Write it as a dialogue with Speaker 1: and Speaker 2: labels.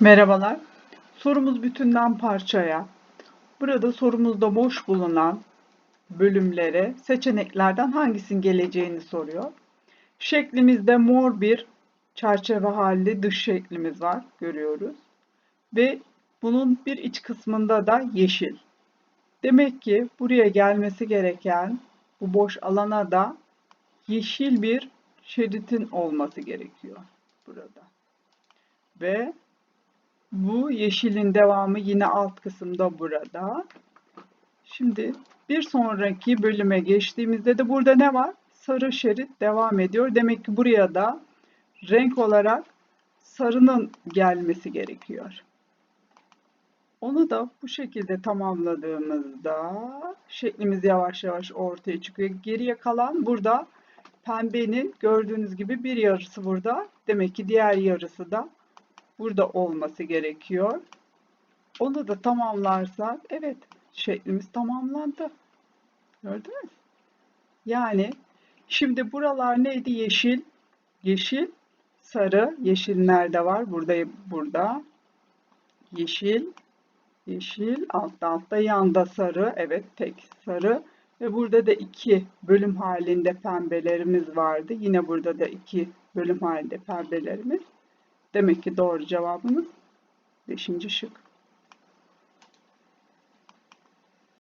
Speaker 1: Merhabalar. Sorumuz bütünden parçaya. Burada sorumuzda boş bulunan bölümlere seçeneklerden hangisinin geleceğini soruyor. Şeklimizde mor bir çerçeve halli dış şeklimiz var. Görüyoruz. Ve bunun bir iç kısmında da yeşil. Demek ki buraya gelmesi gereken bu boş alana da yeşil bir şeritin olması gerekiyor burada. Ve bu yeşilin devamı yine alt kısımda burada. Şimdi bir sonraki bölüme geçtiğimizde de burada ne var? Sarı şerit devam ediyor. Demek ki buraya da renk olarak sarının gelmesi gerekiyor. Onu da bu şekilde tamamladığımızda şeklimiz yavaş yavaş ortaya çıkıyor. Geriye kalan burada pembenin gördüğünüz gibi bir yarısı burada. Demek ki diğer yarısı da burada olması gerekiyor. Onu da tamamlarsak evet şeklimiz tamamlandı. Gördünüz? Yani şimdi buralar neydi? Yeşil, yeşil, sarı. Yeşil nerede var? Burada, burada. Yeşil, yeşil, altta altta yanda sarı. Evet tek sarı. Ve burada da iki bölüm halinde pembelerimiz vardı. Yine burada da iki bölüm halinde pembelerimiz. Demek ki doğru cevabımız 5. şık.